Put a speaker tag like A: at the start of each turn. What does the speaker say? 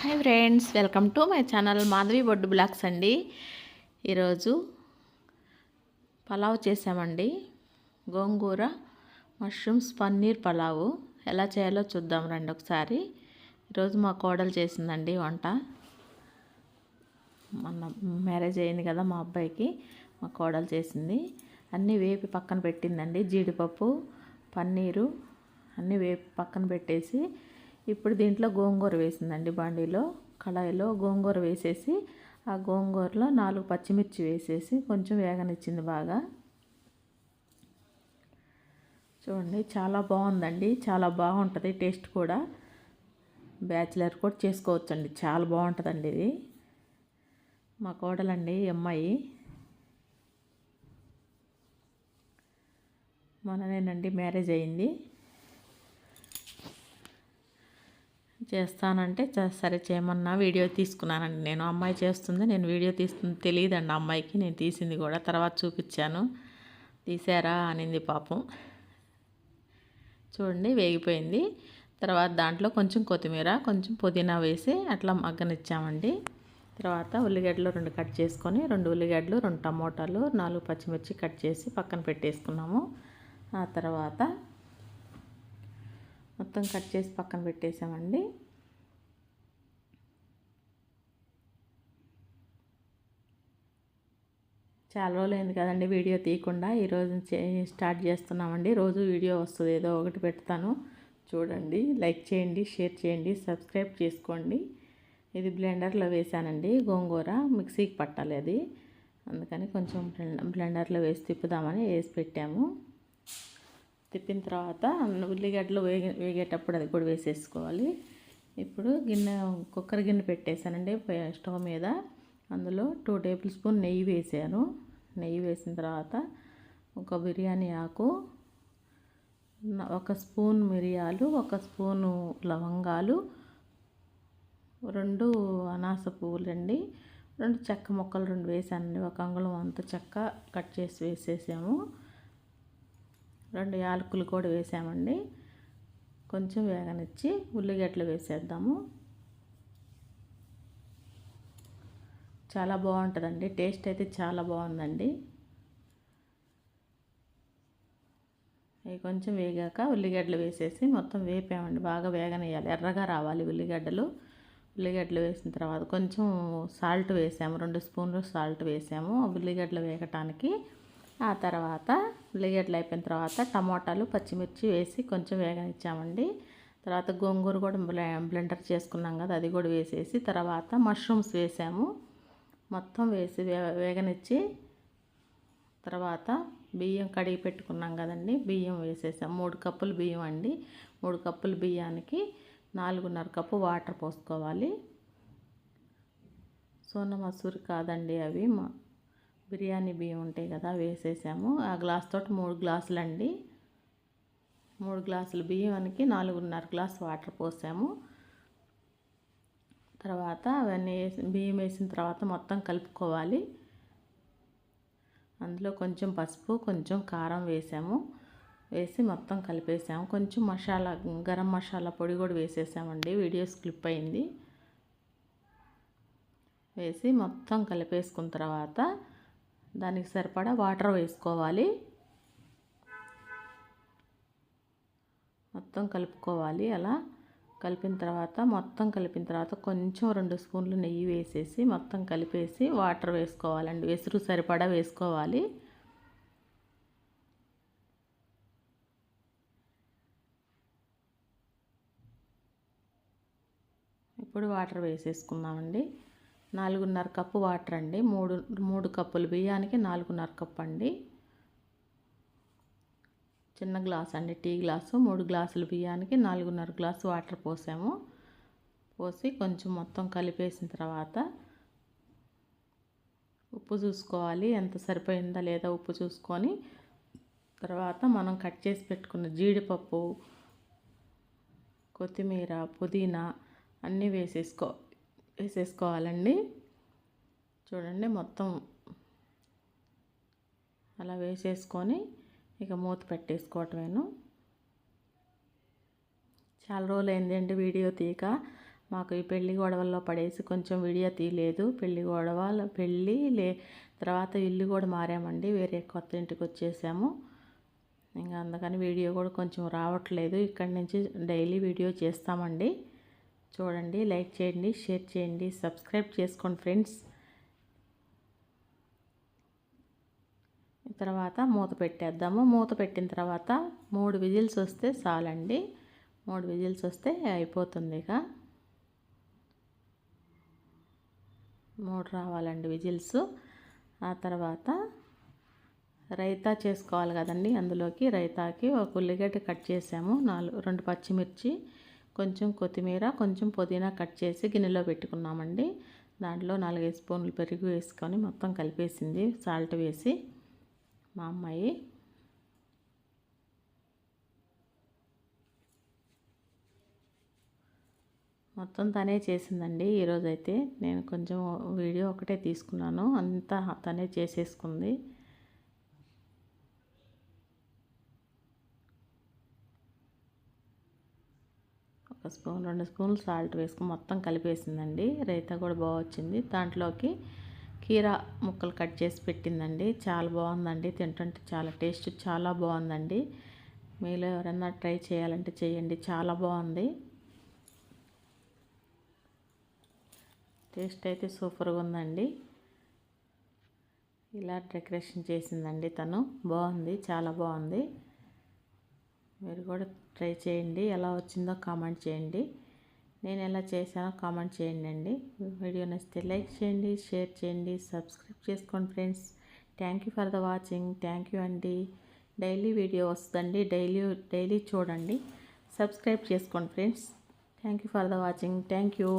A: Hi friends welcome to my channel Madhavi Boddu blogs అండి. ఈరోజు పలావ్ చేసామండి. గోంగూర మష్రూమ్స్ పన్నీర్ పలావు. ఎలా చేయాలో చూద్దాం రండి ఒకసారి. ఈరోజు మా కోడలు చేసిందండి వంట. మొన్న మ్యారేజ్ అయింది కదా మా అబ్బాయికి మా కోడలు చేసింది. అన్నీ వేపి పక్కన పెట్టిందండి జీడిపప్పు పన్నీరు అన్నీ వేపి పక్కన పెట్టేసి ఇప్పుడు దీంట్లో గోంగూర వేసిందండి బాండీలో కళాయిలో గోంగూర వేసేసి ఆ గోంగూరలో నాలుగు పచ్చిమిర్చి వేసేసి కొంచెం వేగనిచ్చింది బాగా. చూడండి చాలా బాగుందండి చాలా బాగుంటుంది టేస్ట్ కూడా. బ్యాచిలర్ కూడా చేసుకోవచ్చండి చాలా బాగుంటుందండి ఇది. మా కోడలండి అమ్మాయి. మొన్ననేనండి మ్యారేజ్ అయింది. చేస్తానంటే సరే చేయమన్నా వీడియో తీసుకున్నానండి. నేను అమ్మాయి చేస్తుంది నేను వీడియో తీస్తుంది తెలియదండి అమ్మాయికి నేను తీసింది కూడా. తర్వాత చూపించాను. తీసారా అనింది పాపం. చూడండి వేగిపోయింది. తర్వాత దాంట్లో కొంచెం కొత్తిమీర కొంచెం పుదీనా వేసి అట్లా మగ్గనిచ్చామండి. తర్వాత ఉల్లిగడ్డలు రెండు కట్ చేసుకొని రెండు ఉల్లిగడ్డలు రెండు టమోటాలు నాలుగు పచ్చిమిర్చి కట్ చేసి పక్కన పెట్టేసుకున్నాము. ఆ తర్వాత మొత్తం కట్ చేసి పక్కన పెట్టేసామండి. చాలా రోజులు అయింది కదండి వీడియో తీయకుండా. ఈరోజు స్టార్ట్ చేస్తున్నామండి. రోజు వీడియో వస్తుంది ఏదో ఒకటి పెడతాను. చూడండి లైక్ చేయండి షేర్ చేయండి సబ్స్క్రైబ్ చేసుకోండి. ఇది బ్లెండర్లో వేసానండి గోంగూర మిక్సీకి పట్టాలి అది. అందుకని కొంచెం బ్లెండర్లో వేసి తిప్పుదామని వేసి పెట్టాము. తిప్పిన తర్వాత ఉల్లిగడ్డలు వేగే వేగేటప్పుడు అది కూడా వేసేసుకోవాలి. ఇప్పుడు గిన్నె కుక్కర్ గిన్నె పెట్టేశానండి స్టవ్ మీద. అందులో టూ టేబుల్ స్పూన్ నెయ్యి వేసాను. నెయ్యి వేసిన తర్వాత ఒక బిర్యానీ ఆకు ఒక స్పూన్ మిరియాలు ఒక స్పూను లవంగాలు రెండు అనాస పువ్వులండి రెండు చెక్క ముక్కలు రెండు వేసానండి. ఒక అంగుళం అంత చెక్క కట్ చేసి వేసేసాము. రెండు యాలకులు కూడా వేసామండి. కొంచెం వేగనిచ్చి ఉల్లిగడ్డలు వేసేద్దాము. చాలా బాగుంటుందండి. టేస్ట్ అయితే చాలా బాగుందండి. అవి కొంచెం వేగాక ఉల్లిగడ్డలు వేసేసి మొత్తం వేపామండి. బాగా వేగనేయాలి ఎర్రగా రావాలి ఉల్లిగడ్డలు. ఉల్లిగడ్డలు వేసిన తర్వాత కొంచెం సాల్ట్ వేసాము. రెండు స్పూన్లు సాల్ట్ వేసాము. ఉల్లిగడ్డలు వేగటానికి ఆ తర్వాత ఉల్లిగడ్డలు అయిపోయిన తర్వాత టమాటాలు పచ్చిమిర్చి వేసి కొంచెం వేగనిచ్చామండి. తర్వాత గోంగూర కూడా బ్లెండర్ చేసుకున్నాం కదా అది కూడా వేసేసి తర్వాత మష్రూమ్స్ వేసాము. మొత్తం వేసి వేగనిచ్చి తర్వాత బియ్యం కడిగి పెట్టుకున్నాం కదండి బియ్యం వేసేసాం. మూడు కప్పులు బియ్యం అండి. మూడు కప్పులు బియ్యానికి నాలుగున్నర కప్పు వాటర్ పోసుకోవాలి. సోన మసూరి కాదండి అవి బిర్యానీ బియ్యం ఉంటాయి కదా వేసేసాము. ఆ గ్లాస్ తోటి మూడు గ్లాసులు అండి మూడు గ్లాసులు బియ్యానికి నాలుగున్నర గ్లాస్ వాటర్ పోసాము. తర్వాత అవన్నీ వేసి బియ్యం వేసిన తర్వాత మొత్తం కలుపుకోవాలి. అందులో కొంచెం పసుపు కొంచెం కారం వేసాము. వేసి మొత్తం కలిపేసాము. కొంచెం మసాలా గరం మసాలా పొడి కూడా వేసేసామండి. వీడియోస్ క్లిప్ అయింది. వేసి మొత్తం కలిపేసుకున్న తర్వాత దానికి సరిపడా వాటర్ వేసుకోవాలి. మొత్తం కలుపుకోవాలి. అలా కలిపిన తర్వాత మొత్తం కలిపిన తర్వాత కొంచెం రెండు స్పూన్లు నెయ్యి వేసేసి మొత్తం కలిపేసి వాటర్ వేసుకోవాలండి. వెసురు సరిపడా వేసుకోవాలి. ఇప్పుడు వాటర్ వేసేసుకుందామండి. నాలుగున్నర కప్పు వాటర్ అండి. మూడు మూడు కప్పులు బియ్యానికి నాలుగున్నర కప్పు అండి. చిన్న గ్లాస్ అండి టీ గ్లాసు. మూడు గ్లాసులు బియ్యానికి నాలుగున్నర గ్లాసు వాటర్ పోసాము. పోసి కొంచెం మొత్తం కలిపేసిన తర్వాత ఉప్పు చూసుకోవాలి. ఎంత సరిపోయిందా లేదా ఉప్పు చూసుకొని తర్వాత మనం కట్ చేసి పెట్టుకున్న జీడిపప్పు కొత్తిమీర పుదీనా అన్నీ వేసేసుకో వేసేసుకోవాలండి. చూడండి మొత్తం అలా వేసేసుకొని ఇక మూత పెట్టేసుకోవటమేను. చాలా రోజులు అయిందండి వీడియో తీయక మాకు ఈ పెళ్ళి గొడవల్లో పడేసి కొంచెం వీడియో తీయలేదు. పెళ్ళి గొడవ పెళ్ళి లే తర్వాత ఇల్లు కూడా మారామండి. వేరే కొత్త ఇంటికి వచ్చేసాము. ఇంకా అందుకని వీడియో కూడా కొంచెం రావట్లేదు. ఇక్కడి నుంచి డైలీ వీడియో చేస్తామండి. చూడండి లైక్ చేయండి షేర్ చేయండి సబ్స్క్రైబ్ చేసుకోండి ఫ్రెండ్స్. తర్వాత మూత పెట్టేద్దాము. మూత పెట్టిన తర్వాత మూడు విజిల్స్ వస్తే చాలండి. మూడు విజిల్స్ వస్తే అయిపోతుంది ఇక. మూడు రావాలండి విజిల్స్. ఆ తర్వాత రైతా చేసుకోవాలి కదండి అందులోకి రైతాకి ఒక ఉల్లిగడ్డ కట్ చేసాము నాలుగు రెండు పచ్చిమిర్చి కొంచెం కొత్తిమీర కొంచెం పుదీనా కట్ చేసి గిన్నెలో పెట్టుకున్నామండి. దాంట్లో నాలుగైదు స్పూన్లు పెరుగు వేసుకొని మొత్తం కలిపేసింది. సాల్ట్ వేసి మా అమ్మాయి. మొత్తం తనే చేసిందండి ఈరోజైతే. నేను కొంచెం వీడియో ఒకటే తీసుకున్నాను. అంతా తనే చేసేసుకుంది. ఒక స్పూన్ రెండు స్పూన్లు సాల్ట్ వేసుకుని మొత్తం కలిపేసిందండి. రైతా కూడా బాగా వచ్చింది. దాంట్లోకి కీరా ముక్కలు కట్ చేసి పెట్టిందండి. చాలా బాగుందండి. తింటుంటే చాలా టేస్ట్ చాలా బాగుందండి. మీలో ఎవరైనా ట్రై చేయాలంటే చేయండి. చాలా బాగుంది. టేస్ట్ అయితే సూపర్గా ఉందండి. ఇలా డెకరేషన్ చేసిందండి తను. బాగుంది. చాలా బాగుంది. మీరు కూడా ట్రై చేయండి. ఎలా వచ్చిందో కామెంట్ చేయండి. నేను ఎలా చేశానో కామెంట్ చేయండి అండి. వీడియో నచ్చితే లైక్ చేయండి షేర్ చేయండి సబ్స్క్రైబ్ చేసుకోండి friends. Thank you for the watching. Thank you అండి. డైలీ వీడియో వస్తుందండి. డైలీ డైలీ చూడండి. సబ్స్క్రైబ్ చేసుకోండి friends. Thank you for the watching. Thank you.